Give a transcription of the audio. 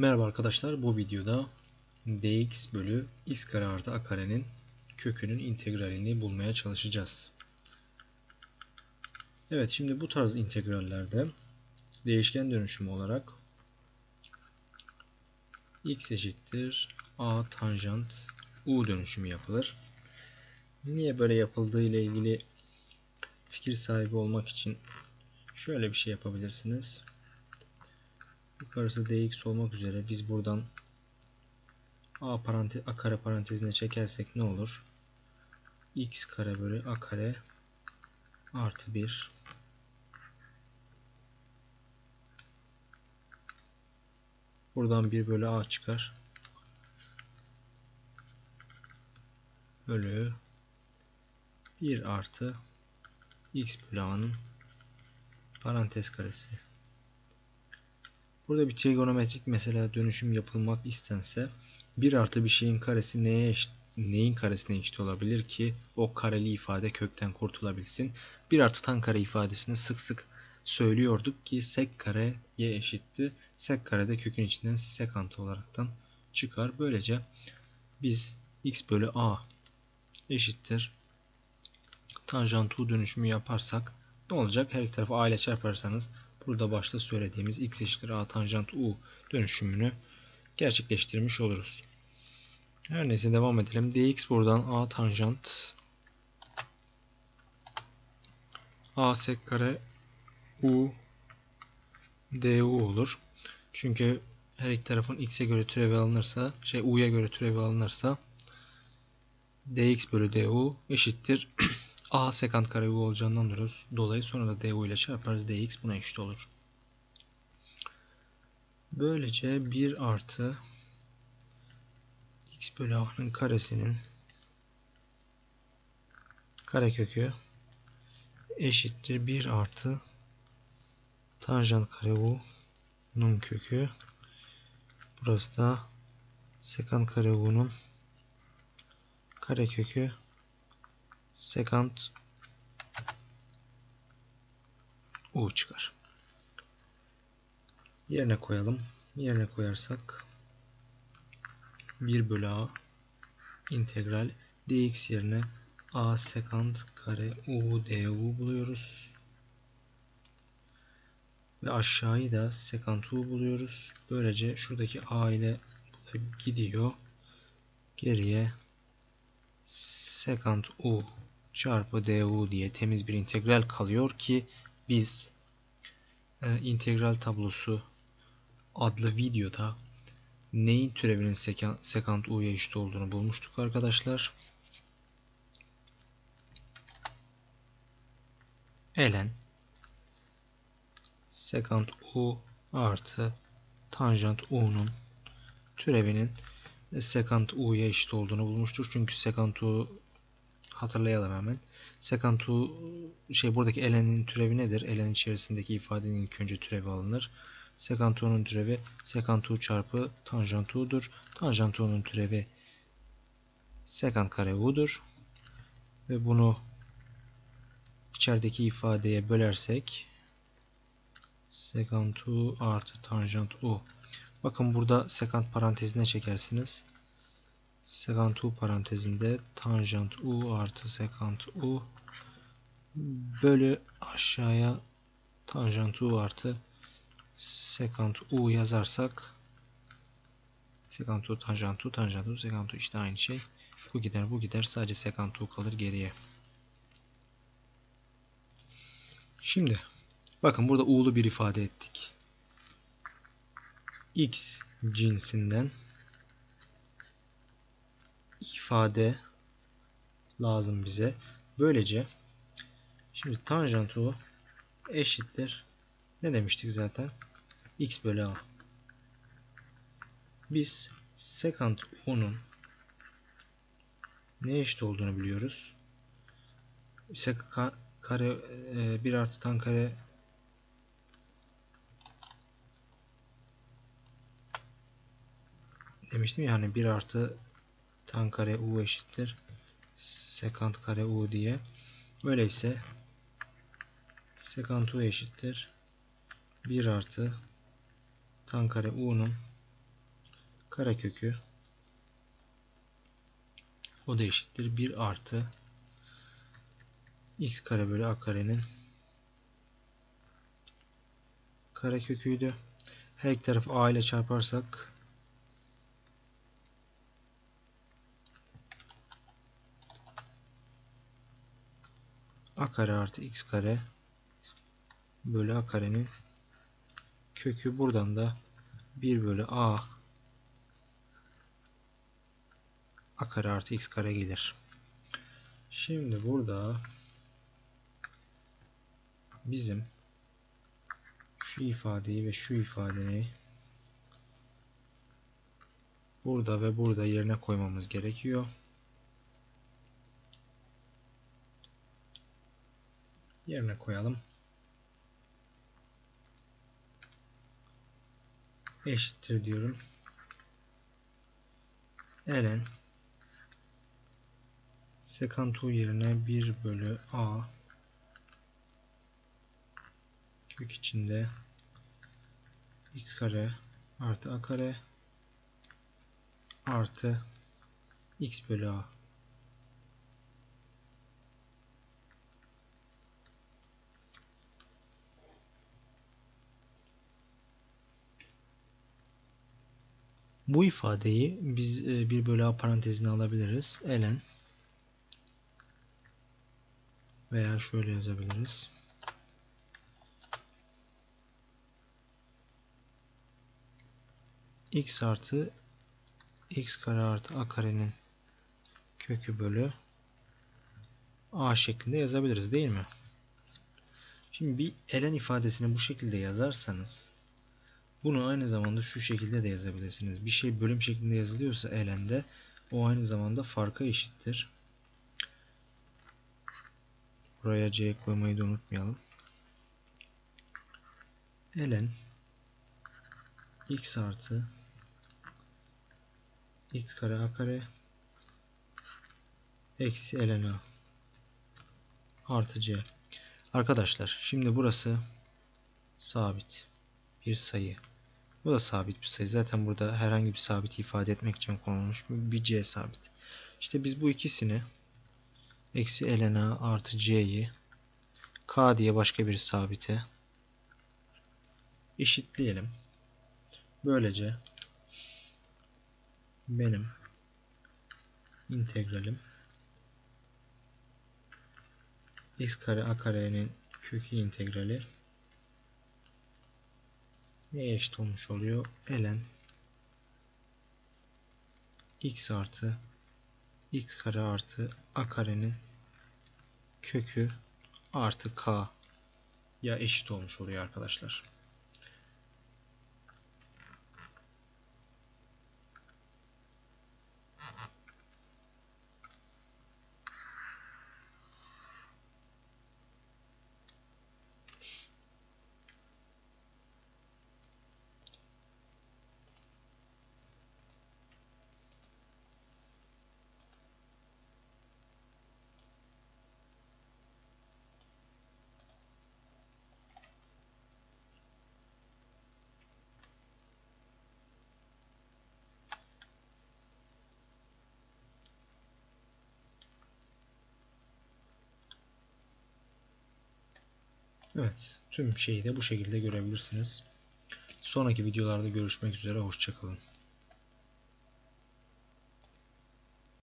Merhaba arkadaşlar bu videoda dx bölü x kare artı a karenin kökünün integralini bulmaya çalışacağız. Evet şimdi bu tarz integrallerde değişken dönüşümü olarak x eşittir a tanjant u dönüşümü yapılır. Niye böyle yapıldığı ile ilgili fikir sahibi olmak için şöyle bir şey yapabilirsiniz. Yukarısı dx olmak üzere biz buradan a, parantez, a kare parantezine çekersek ne olur? x kare bölü a kare artı 1 Buradan 1 bölü a çıkar. Bölü 1 artı x bölü a'nın parantez karesi. Burada bir trigonometrik mesela dönüşüm yapılmak istense 1 artı bir şeyin karesi neye eşit, neyin karesine eşit olabilir ki o kareli ifade kökten kurtulabilsin. 1 artı tan kare ifadesini sık sık söylüyorduk ki sek kare y eşitti. Sek kare de kökün içinden sekant olaraktan çıkar. Böylece biz x bölü a eşittir tanjant u dönüşümü yaparsak ne olacak? Her iki tarafı a ile çarparsanız burada başta söylediğimiz x eşittir a tanjant u dönüşümünü gerçekleştirmiş oluruz. Her neyse devam edelim. dx buradan a tanjant a sek kare u du olur. Çünkü her iki tarafın x'e göre türevi alınırsa, şey u'ya göre türevi alınırsa dx bölü du eşittir a sekant kare u olacağından dolayı sonra da du ile çarparız. Dx buna eşit olur. Böylece 1 artı x bölü a'nın karesinin karekökü eşittir 1 artı tanjant kare u'nun kökü. Burası da sekant kare u'nun karekökü sekant u çıkar. Yerine koyalım. Yerine koyarsak 1 bölü a integral dx yerine a sekant kare u du buluyoruz. Ve aşağıyı da sekant u buluyoruz. Böylece şuradaki a ile gidiyor. Geriye sekant u çarpı du diye temiz bir integral kalıyor ki biz e, integral tablosu adlı videoda neyin türevinin sekant, u'ya eşit olduğunu bulmuştuk arkadaşlar. Elen sekant u artı tanjant u'nun türevinin sekant u'ya eşit olduğunu bulmuştur. Çünkü sekant u hatırlayalım hemen. Sekant u şey buradaki elenin türevi nedir? Elen içerisindeki ifadenin ilk önce türevi alınır. Sekant u'nun türevi sekant u çarpı tanjant u'dur. Tanjant u'nun türevi sekant kare u'dur. Ve bunu içerideki ifadeye bölersek sekant u artı tanjant u. Bakın burada sekant parantezine çekersiniz. Sekant u parantezinde tanjant u artı sekant u bölü aşağıya tanjant u artı sekant u yazarsak sekant u tanjant u tanjant u sekant u işte aynı şey. Bu gider bu gider sadece sekant u kalır geriye. Şimdi bakın burada u'lu bir ifade ettik. x cinsinden ifade lazım bize. Böylece şimdi tanjant u eşittir. Ne demiştik zaten? x bölü a. Biz sekant u'nun ne eşit olduğunu biliyoruz. Sek kare e, 1 artı tan kare demiştim yani 1 artı tan kare u eşittir sekant kare u diye. Öyleyse sekant u eşittir 1 artı tan kare u'nun karekökü o da eşittir 1 artı x kare bölü a karenin kareköküydü. Her iki tarafı a ile çarparsak a kare artı x kare bölü a karenin kökü buradan da 1 bölü a a kare artı x kare gelir. Şimdi burada bizim şu ifadeyi ve şu ifadeyi burada ve burada yerine koymamız gerekiyor. Yerine koyalım. Eşittir diyorum. ln sekant u yerine 1 bölü a kök içinde x kare artı a kare artı x bölü a Bu ifadeyi biz e, 1 bölü a parantezine alabiliriz. ln veya şöyle yazabiliriz. x artı x kare artı a karenin kökü bölü a şeklinde yazabiliriz değil mi? Şimdi bir ln ifadesini bu şekilde yazarsanız bunu aynı zamanda şu şekilde de yazabilirsiniz. Bir şey bölüm şeklinde yazılıyorsa ln'de o aynı zamanda farka eşittir. Buraya c koymayı da unutmayalım. ln x artı x kare a kare eksi ln a artı c. Arkadaşlar şimdi burası sabit bir sayı. Bu da sabit bir sayı. Zaten burada herhangi bir sabit ifade etmek için konulmuş bir c sabit. İşte biz bu ikisini eksi ln a artı c'yi k diye başka bir sabite eşitleyelim. Böylece benim integralim x kare a karenin kökü integrali neye eşit olmuş oluyor? ln x artı x kare artı a karenin kökü artı k ya eşit olmuş oluyor arkadaşlar. Evet, tüm şeyi de bu şekilde görebilirsiniz. Sonraki videolarda görüşmek üzere, hoşçakalın.